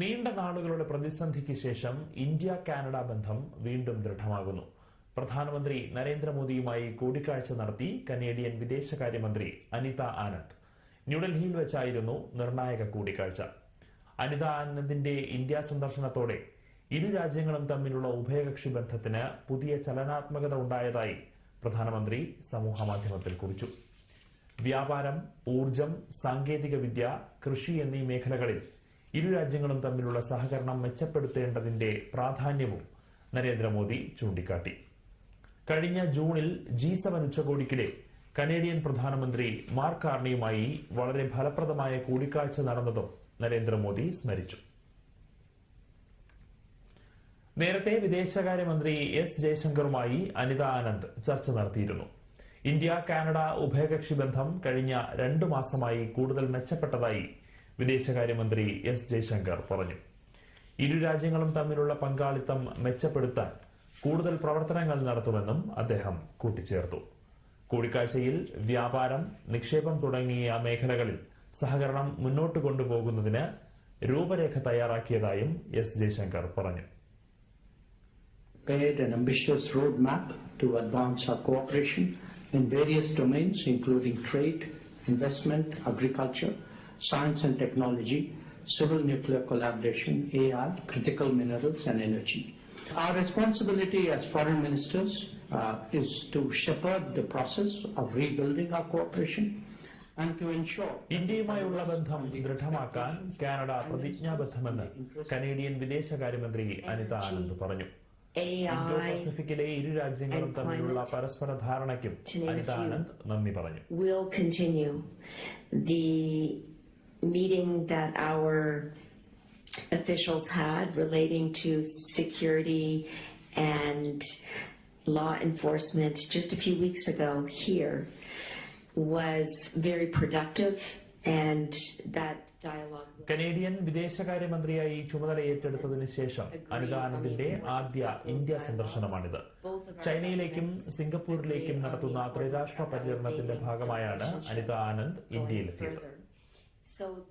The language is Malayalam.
നീണ്ട നാളുകളുടെ പ്രതിസന്ധിക്ക് ശേഷം ഇന്ത്യ കാനഡ ബന്ധം വീണ്ടും ദൃഢമാകുന്നു. പ്രധാനമന്ത്രി നരേന്ദ്രമോദിയുമായി കൂടിക്കാഴ്ച നടത്തി കനേഡിയൻ വിദേശകാര്യമന്ത്രി അനിത ആനന്ദ്. ന്യൂഡൽഹിയിൽ വെച്ചായിരുന്നു നിർണായക കൂടിക്കാഴ്ച. അനിത ആനന്ദിന്റെ ഇന്ത്യ സന്ദർശനത്തോടെ ഇരു രാജ്യങ്ങളും തമ്മിലുള്ള ഉഭയകക്ഷി ബന്ധത്തിന് പുതിയ ചലനാത്മകത ഉണ്ടായതായി പ്രധാനമന്ത്രി സമൂഹമാധ്യമത്തിൽ കുറിച്ചു. വ്യാപാരം ഊർജം സാങ്കേതികവിദ്യ കൃഷി എന്നീ മേഖലകളിൽ ഇരു രാജ്യങ്ങളും തമ്മിലുള്ള സഹകരണം മെച്ചപ്പെടുത്തേണ്ടതിന്റെ പ്രാധാന്യവും നരേന്ദ്രമോദി ചൂണ്ടിക്കാട്ടി. കഴിഞ്ഞ ജൂണിൽ ജി സെവൻ ഉച്ചകോടിക്കിടെ കനേഡിയൻ പ്രധാനമന്ത്രി മാർക്ക് കാർണിയുമായി വളരെ ഫലപ്രദമായ കൂടിക്കാഴ്ച നടന്നതും നരേന്ദ്രമോദി സ്മരിച്ചു. നേരത്തെ വിദേശകാര്യമന്ത്രി എസ് ജയശങ്കറുമായി അനിത ആനന്ദ് ചർച്ച നടത്തിയിരുന്നു. ഇന്ത്യ കാനഡ ഉഭയകക്ഷി ബന്ധം കഴിഞ്ഞ രണ്ടു മാസമായി കൂടുതൽ മെച്ചപ്പെട്ടതായി വിദേശകാര്യമന്ത്രി എസ് ജയശങ്കർ പറഞ്ഞു. ഇരു രാജ്യങ്ങളും തമ്മിലുള്ള പങ്കാളിത്തം മെച്ചപ്പെടുത്താൻ കൂടുതൽ പ്രവർത്തനങ്ങൾ നടത്തുമെന്നും അദ്ദേഹം കൂട്ടിച്ചേർത്തു. കൂടിക്കാഴ്ചയിൽ വ്യാപാരം നിക്ഷേപം തുടങ്ങിയ മേഖലകളിൽ സഹകരണം മുന്നോട്ട് കൊണ്ടുപോകുന്നതിന് രൂപരേഖ തയ്യാറാക്കിയതായും എസ് ജയശങ്കർ പറഞ്ഞു. Prepared an ambitious roadmap to advance our science and technology, civil nuclear collaboration, AI, critical minerals, and energy. Our responsibility as foreign ministers uh, is to shepherd the process of rebuilding our cooperation and to ensure ഇന്ത്യയുമായുള്ള ബന്ധം ദൃഢമാക്കാൻ കാനഡ പ്രതിജ്ഞാബദ്ധമെന്ന് കനേഡിയൻ വിദേശകാര്യമന്ത്രി അനിത ആനന്ദ് പറഞ്ഞു ഇന്തോ AI പസഫിക്കിലെ ഇരു രാജ്യങ്ങളും തമ്മിലുള്ള പരസ്പര ധാരണയ്ക്കും അനിത ആനന്ദ് നന്ദി പറഞ്ഞു will continue. The meeting that our officials had relating to security and law enforcement just a few weeks ago here was very productive and that dialogue. Canadian വിദേശകാര്യമന്ത്രിയായി ചുമതല ഏറ്റെടുത്തതിന് ശേഷം അനിത ആനന്ദിന്റെ ആദ്യ ഇന്ത്യ സന്ദർശനമാണിത് ചൈനയിലേക്കും സിംഗപ്പൂരിലേക്കും നടത്തുന്ന ത്രിരാഷ്ട്ര പര്യടനത്തിന്റെ ഭാഗമായാണ് അനിത ആനന്ദ് ഇന്ത്യയിലെത്തിയത് So